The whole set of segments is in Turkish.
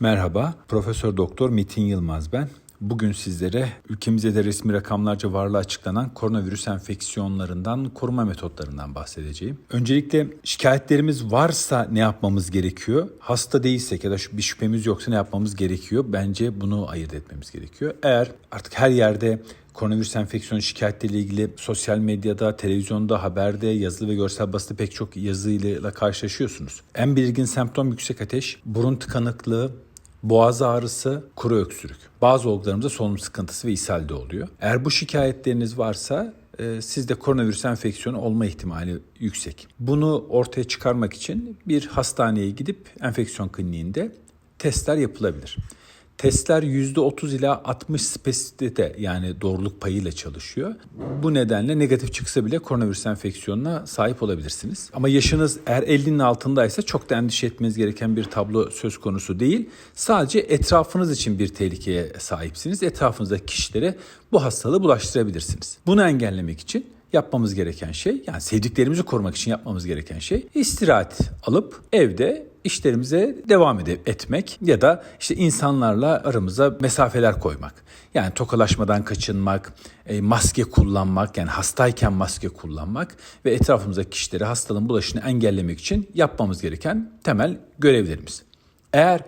Merhaba, Profesör Doktor Metin Yılmaz ben. Bugün sizlere ülkemizde de resmi rakamlarca varlığı açıklanan koronavirüs enfeksiyonlarından koruma metotlarından bahsedeceğim. Öncelikle şikayetlerimiz varsa ne yapmamız gerekiyor? Hasta değilsek ya da bir şüphemiz yoksa ne yapmamız gerekiyor? Bence bunu ayırt etmemiz gerekiyor. Eğer artık her yerde koronavirüs enfeksiyonu şikayetleriyle ilgili sosyal medyada, televizyonda, haberde, yazılı ve görsel basıda pek çok yazıyla karşılaşıyorsunuz. En belirgin semptom yüksek ateş, burun tıkanıklığı, boğaz ağrısı, kuru öksürük. Bazı olgularımızda solunum sıkıntısı ve ishal de oluyor. Eğer bu şikayetleriniz varsa e, sizde koronavirüs enfeksiyonu olma ihtimali yüksek. Bunu ortaya çıkarmak için bir hastaneye gidip enfeksiyon kliniğinde testler yapılabilir. Testler %30 ila 60 spesifite yani doğruluk payıyla çalışıyor. Bu nedenle negatif çıksa bile koronavirüs enfeksiyonuna sahip olabilirsiniz. Ama yaşınız eğer 50'nin altındaysa çok da endişe etmeniz gereken bir tablo söz konusu değil. Sadece etrafınız için bir tehlikeye sahipsiniz. Etrafınızdaki kişilere bu hastalığı bulaştırabilirsiniz. Bunu engellemek için yapmamız gereken şey yani sevdiklerimizi korumak için yapmamız gereken şey istirahat alıp evde işlerimize devam ede- etmek ya da işte insanlarla aramıza mesafeler koymak. Yani tokalaşmadan kaçınmak, e, maske kullanmak yani hastayken maske kullanmak ve etrafımızdaki kişilere hastalığın bulaşını engellemek için yapmamız gereken temel görevlerimiz. Eğer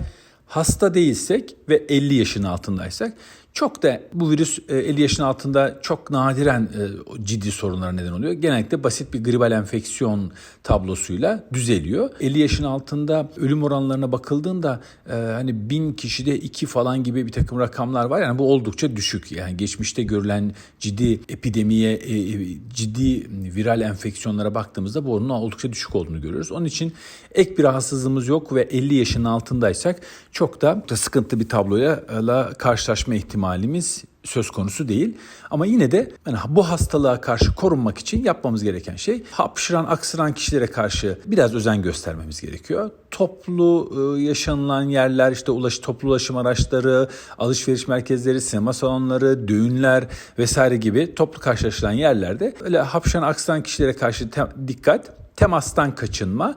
hasta değilsek ve 50 yaşın altındaysak çok da bu virüs e, 50 yaşın altında çok nadiren e, ciddi sorunlara neden oluyor. Genellikle basit bir gribal enfeksiyon tablosuyla düzeliyor. 50 yaşın altında ölüm oranlarına bakıldığında e, hani bin kişide iki falan gibi bir takım rakamlar var. Yani bu oldukça düşük. Yani geçmişte görülen ciddi epidemiye, e, e, ciddi viral enfeksiyonlara baktığımızda bu oranın oldukça düşük olduğunu görüyoruz. Onun için ek bir rahatsızlığımız yok ve 50 yaşın altındaysak çok da sıkıntı bir tabloya la karşılaşma ihtimalimiz söz konusu değil. Ama yine de yani bu hastalığa karşı korunmak için yapmamız gereken şey hapşıran, aksıran kişilere karşı biraz özen göstermemiz gerekiyor. Toplu e, yaşanılan yerler, işte ulaş, toplu ulaşım araçları, alışveriş merkezleri, sinema salonları, düğünler vesaire gibi toplu karşılaşılan yerlerde öyle hapşıran, aksıran kişilere karşı te- dikkat, temastan kaçınma,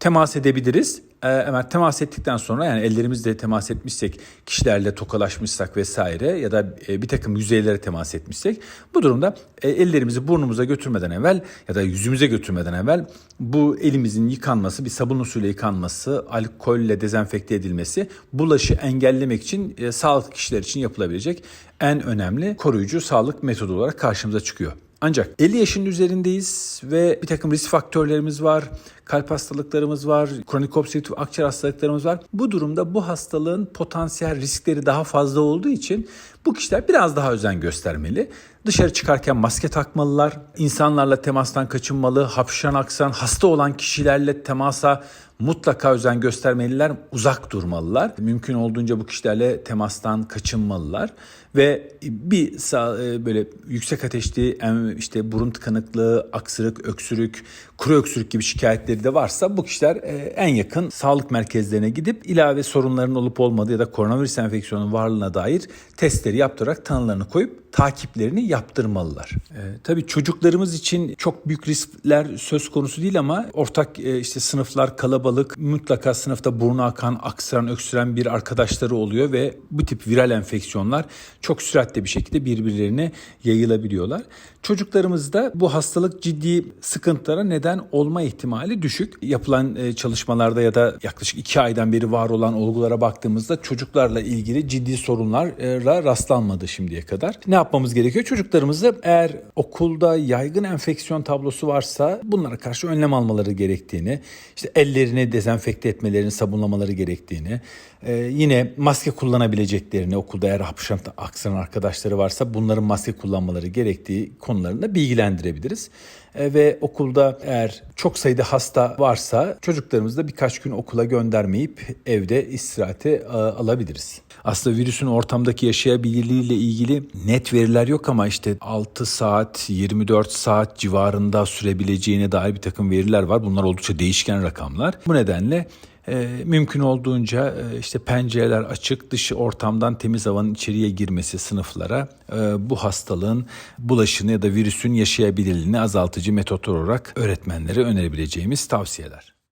temas edebiliriz. Ee, hemen temas ettikten sonra yani ellerimizle temas etmişsek, kişilerle tokalaşmışsak vesaire ya da e, bir takım yüzeylere temas etmişsek bu durumda e, ellerimizi burnumuza götürmeden evvel ya da yüzümüze götürmeden evvel bu elimizin yıkanması, bir sabun suyla yıkanması, alkolle dezenfekte edilmesi bulaşı engellemek için e, sağlıklı kişiler için yapılabilecek en önemli koruyucu sağlık metodu olarak karşımıza çıkıyor. Ancak 50 yaşın üzerindeyiz ve bir takım risk faktörlerimiz var. Kalp hastalıklarımız var, kronik obstrüktif akciğer hastalıklarımız var. Bu durumda bu hastalığın potansiyel riskleri daha fazla olduğu için bu kişiler biraz daha özen göstermeli. Dışarı çıkarken maske takmalılar, insanlarla temastan kaçınmalı, hapşıran aksan, hasta olan kişilerle temasa mutlaka özen göstermeliler, uzak durmalılar. Mümkün olduğunca bu kişilerle temastan kaçınmalılar ve bir e, böyle yüksek ateşli işte burun tıkanıklığı, aksırık, öksürük, kuru öksürük gibi şikayetleri de varsa bu kişiler e, en yakın sağlık merkezlerine gidip ilave sorunların olup olmadığı ya da koronavirüs enfeksiyonunun varlığına dair testleri yaptırarak tanılarını koyup takiplerini yaptırmalılar. E, tabii çocuklarımız için çok büyük riskler söz konusu değil ama ortak e, işte sınıflar kalabalık mutlaka sınıfta burnu akan, aksıran, öksüren bir arkadaşları oluyor ve bu tip viral enfeksiyonlar çok süratli bir şekilde birbirlerine yayılabiliyorlar. Çocuklarımızda bu hastalık ciddi sıkıntılara neden olma ihtimali düşük. Yapılan e, çalışmalarda ya da yaklaşık iki aydan beri var olan olgulara baktığımızda çocuklarla ilgili ciddi sorunlara rastlanmadı şimdiye kadar. Ne yapmamız gerekiyor? Çocuklarımızı eğer okulda yaygın enfeksiyon tablosu varsa bunlara karşı önlem almaları gerektiğini, işte ellerini dezenfekte etmelerini, sabunlamaları gerektiğini, e, yine maske kullanabileceklerini okulda eğer hapşıran, aksaran arkadaşları varsa bunların maske kullanmaları gerektiği konularında bilgilendirebiliriz. E, ve okulda eğer çok sayıda hasta varsa çocuklarımızı da birkaç gün okula göndermeyip evde istirahate e, alabiliriz. Aslında virüsün ortamdaki yaşayabilirliğiyle ilgili net veriler yok ama işte 6 saat, 24 saat civarında sürebileceğine dair bir takım veriler var. Bunlar oldukça değişken rakamlar. Bu nedenle e, mümkün olduğunca e, işte pencereler açık, dışı ortamdan temiz havanın içeriye girmesi sınıflara e, bu hastalığın bulaşını ya da virüsün yaşayabilirliğini azaltıcı metotlar olarak öğretmenlere önerebileceğimiz tavsiyeler.